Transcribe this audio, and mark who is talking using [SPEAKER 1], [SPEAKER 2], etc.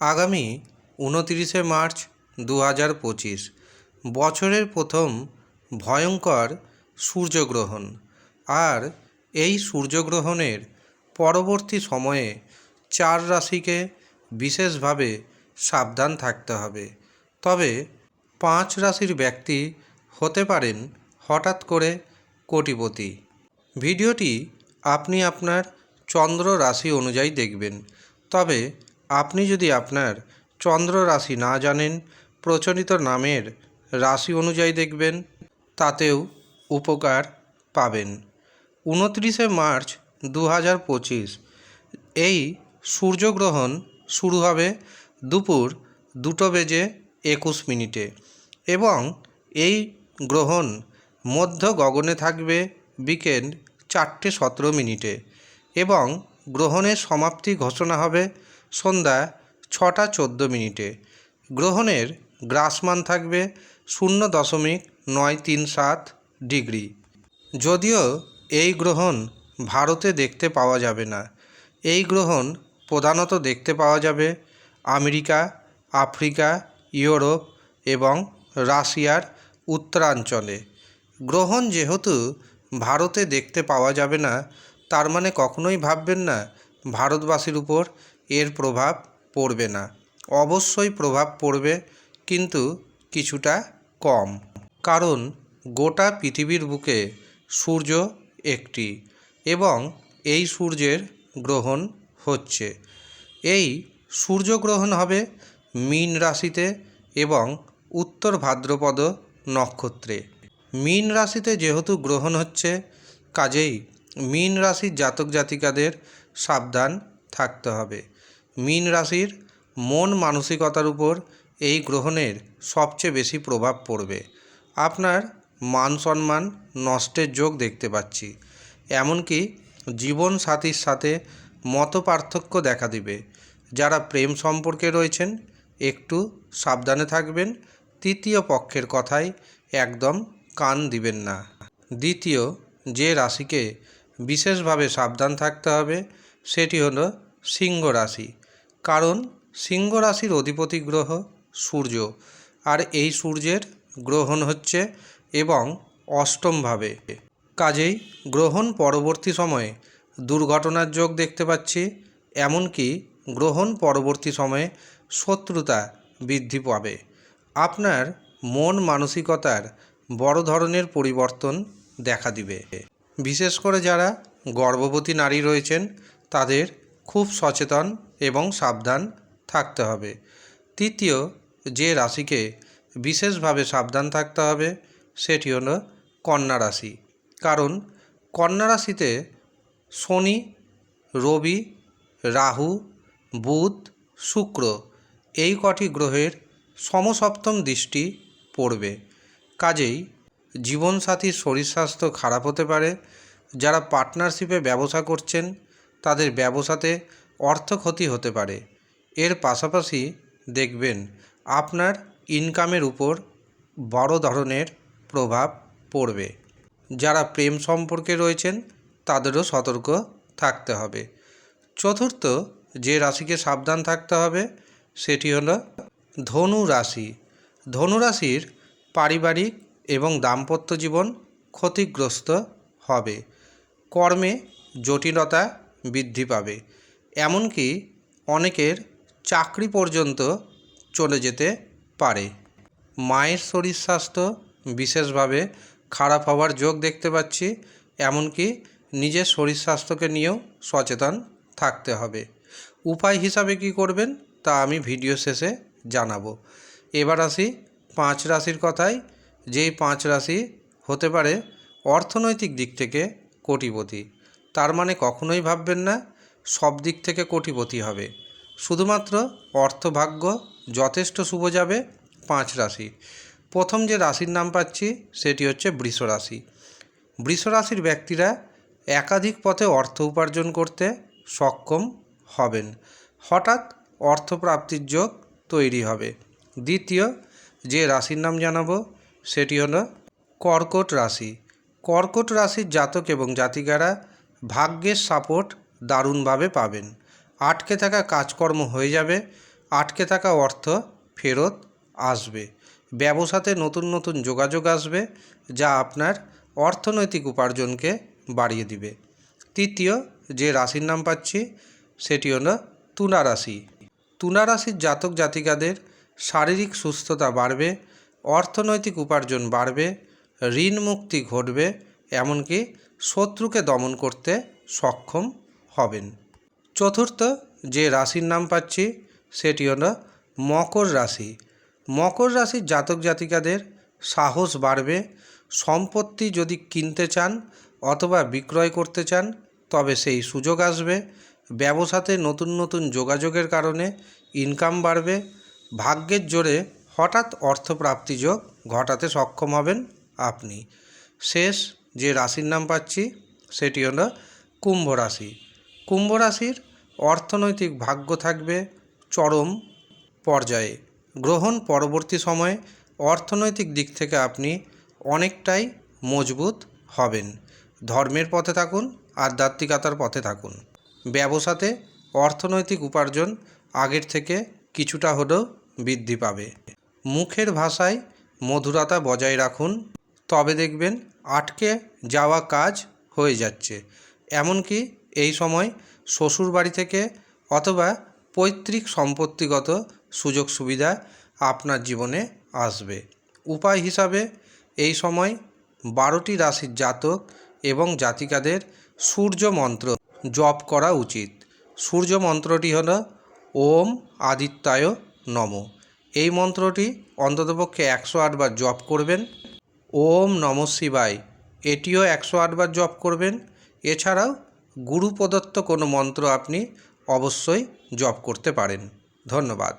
[SPEAKER 1] আগামী উনতিরিশে মার্চ দু হাজার পঁচিশ, বছরের প্রথম ভয়ঙ্কর সূর্যগ্রহণ। আর এই সূর্যগ্রহণের পরবর্তী সময়ে চার রাশিকে বিশেষভাবে সাবধান থাকতে হবে। তবে পাঁচ রাশির ব্যক্তি হতে পারেন হঠাৎ করে কোটিপতি। ভিডিওটি আপনি আপনার চন্দ্র রাশি অনুযায়ী দেখবেন। তবে আপনি যদি আপনার চন্দ্র রাশি না জানেন, প্রচলিত নামের রাশি অনুযায়ী দেখবেন, তাতেও উপকার পাবেন। উনত্রিশে মার্চ দু হাজার পঁচিশ, এই সূর্যগ্রহণ শুরু হবে দুপুর দুটো বেজে একুশ মিনিটে এবং এই গ্রহণ মধ্য গগনে থাকবে বিকেল চারটে সতেরো মিনিটে এবং গ্রহণের সমাপ্তি ঘোষণা হবে সন্ধ্যা ছটা চোদ্দ মিনিটে। গ্রহণের গ্রাসমান থাকবে শূন্য দশমিক নয় তিন সাত ডিগ্রি। যদিও এই গ্রহণ ভারতে দেখতে পাওয়া যাবে না, এই গ্রহণ প্রধানত দেখতে পাওয়া যাবে আমেরিকা, আফ্রিকা, ইউরোপ এবং রাশিয়ার উত্তরাঞ্চলে। গ্রহণ যেহেতু ভারতে দেখতে পাওয়া যাবে না, তার মানে কখনোই ভাববেন না ভারতবাসীর উপর এর প্রভাব পড়বে না। অবশ্যই প্রভাব পড়বে, কিন্তু কিছুটা কম। কারণ গোটা পৃথিবীর বুকে সূর্য একটি এবং এই সূর্যের গ্রহণ হচ্ছে। এই সূর্যগ্রহণ হবে মীন রাশিতে এবং উত্তর ভাদ্রপদ নক্ষত্রে। মীন রাশিতে যেহেতু গ্রহণ হচ্ছে, কাজেই মীন রাশির জাতক জাতিকাদের সাবধান থাকতে হবে। মীন রাশির মন মানসিকতার উপর এই গ্রহণের সবচেয়ে বেশি প্রভাব পড়বে। আপনার মান সম্মান নষ্টের যোগ দেখতে পাচ্ছি। এমনকি জীবন সাথীর সাথে মত পার্থক্য দেখা দিবে। যারা প্রেম সম্পর্কে রয়েছেন, একটু সাবধানে থাকবেন। তৃতীয় পক্ষের কথায় একদম কান দিবেন না। দ্বিতীয়, যে রাশিকে বিশেষভাবে সাবধান থাকতে হবে সেটি হলো সিংহ রাশি। কারণ সিংহ রাশির অধিপতি গ্রহ সূর্য, আর এই সূর্যের গ্রহণ হচ্ছে এবং অষ্টমভাবে কাজেই গ্রহণ পরবর্তী সময়ে দুর্ঘটনার যোগ দেখতে পাচ্ছি, এমনকি গ্রহণ পরবর্তী সময়ে শত্রুতা বৃদ্ধি পাবে। আপনার মন মানসিকতার বড় ধরনের পরিবর্তন দেখা দিবে। বিশেষ করে যারা গর্ভবতী নারী রয়েছেন তাদের খুব সচেতন এবং সাবধান থাকতে হবে। তৃতীয় যে রাশিকে বিশেষভাবে সাবধান থাকতে হবে সেটি হলো কন্যা রাশি। কারণ কন্যা রাশিতে শনি, রবি, রাহু, বুধ, শুক্র এই কটি গ্রহের সমসপ্তম দৃষ্টি পড়বে। কাজেই জীবনসাথীর শরীর স্বাস্থ্য খারাপ হতে পারে, যারা পার্টনারশিপে ব্যবসা করছেন তাদের ব্যবসাতে অর্থ ক্ষতি হতে পারে। এর পাশাপাশি দেখবেন, আপনার ইনকামের উপর বড় ধরনের প্রভাব পড়বে। যারা প্রেম সম্পর্কে রয়েছেন, তাদেরও সতর্ক থাকতে হবে। চতুর্থ যে রাশিকে সাবধান থাকতে হবে, সেটি হলো ধনু রাশি। ধনু রাশির পারিবারিক এবং দাম্পত্য জীবন ক্ষতিগ্রস্ত হবে। কর্মে জটিলতা বৃদ্ধি পাবে। এমনকি অনেকের চাকরি পর্যন্ত চলে যেতে পারে। মায়ের শরীর স্বাস্থ্য বিশেষভাবে খারাপ হওয়ার যোগ দেখতে পাচ্ছি, এমনকি নিজের শরীর স্বাস্থ্যকে নিয়েও সচেতন থাকতে হবে। উপায় হিসাবে কি করবেন, তা আমি ভিডিও শেষে জানাব। এবার আসি পাঁচ রাশির কথায়, যেই পাঁচ রাশি হতে পারে অর্থনৈতিক দিক থেকে কোটিপতি। তার মানে কখনোই ভাববেন না, সব দিক থেকে কোটিপতি হবে। শুধুমাত্র অর্থভাগ্য যথেষ্ট শুভ যাবে পাঁচ রাশি। প্রথম যে রাশির নাম পাচ্ছি, সেটি হচ্ছে বৃষ রাশি। বৃষ রাশির ব্যক্তিরা একাধিক পথে অর্থ উপার্জন করতে সক্ষম হবেন। হঠাৎ অর্থপ্রাপ্তির যোগ তৈরি হবে। দ্বিতীয় যে রাশির নাম জানাব, সেটি হলো কর্কট রাশি। কর্কট রাশির জাতক এবং জাতিকারা ভাগ্যের সাপোর্ট দারুণভাবে পাবেন। আটকে থাকা কাজকর্ম হয়ে যাবে, আটকে থাকা অর্থ ফেরত আসবে। ব্যবসাতে নতুন নতুন যোগাযোগ আসবে, যা আপনার অর্থনৈতিক উপার্জনকে বাড়িয়ে দিবে। তৃতীয় যে রাশির নাম পাচ্ছি, সেটি হলো তুলা রাশি। তুলা রাশির জাতক জাতিকাদের শারীরিক সুস্থতা বাড়বে, অর্থনৈতিক উপার্জন বাড়বে ঋণ মুক্তি ঘটবে, এমনকি শত্রুকে দমন করতে সক্ষম হবেন। চতুর্থ, যে রাশির নাম পাচ্ছি, সেটি হলো মকর রাশি। মকর রাশির জাতক জাতিকাদের সাহস বাড়বে, সম্পত্তি যদি কিনতে চান অথবা বিক্রয় করতে চান, তবে সেই সুযোগ আসবে। ব্যবসাতে নতুন নতুন যোগাযোগের কারণে ইনকাম বাড়বে। ভাগ্যের জোরে হঠাৎ অর্থপ্রাপ্তি যোগ ঘটাতে সক্ষম হবেন আপনি। শেষ যে রাশির নাম পাচ্ছি, সেটি হলো কুম্ভ রাশি। কুম্ভ রাশির অর্থনৈতিক ভাগ্য থাকবে চরম পর্যায়ে। গ্রহণ পরবর্তী সময়ে অর্থনৈতিক দিক থেকে আপনি অনেকটাই মজবুত হবেন। ধর্মের পথে থাকুন, আধ্যাত্মিকতার পথে থাকুন। ব্যবসাতে অর্থনৈতিক উপার্জন আগের থেকে কিছুটা হলেও বৃদ্ধি পাবে। মুখের ভাষায় মধুরতা বজায় রাখুন। তবে দেখবেন আটকে যাওয়া কাজ হয়ে যাচ্ছে। এমনকি এই সময় শ্বশুর বাড়ি থেকে অথবা পৈতৃক সম্পত্তিগত সুযোগ সুবিধা আপনার জীবনে আসবে। উপায় হিসাবে এই সময় বারোটি রাশির জাতক এবং জাতিকাদের সূর্য মন্ত্র জপ করা উচিত। সূর্য মন্ত্রটি হল ওম আদিত্যায় নম। এই মন্ত্রটি অন্ততপক্ষে একশো আটবার জপ করবেন। ওম নম শিবায়। এটিও একশো আটবার জপ করবেন। এছাড়াও গুরু প্রদত্ত কোনো মন্ত্র আপনি অবশ্যই জপ করতে পারেন। ধন্যবাদ।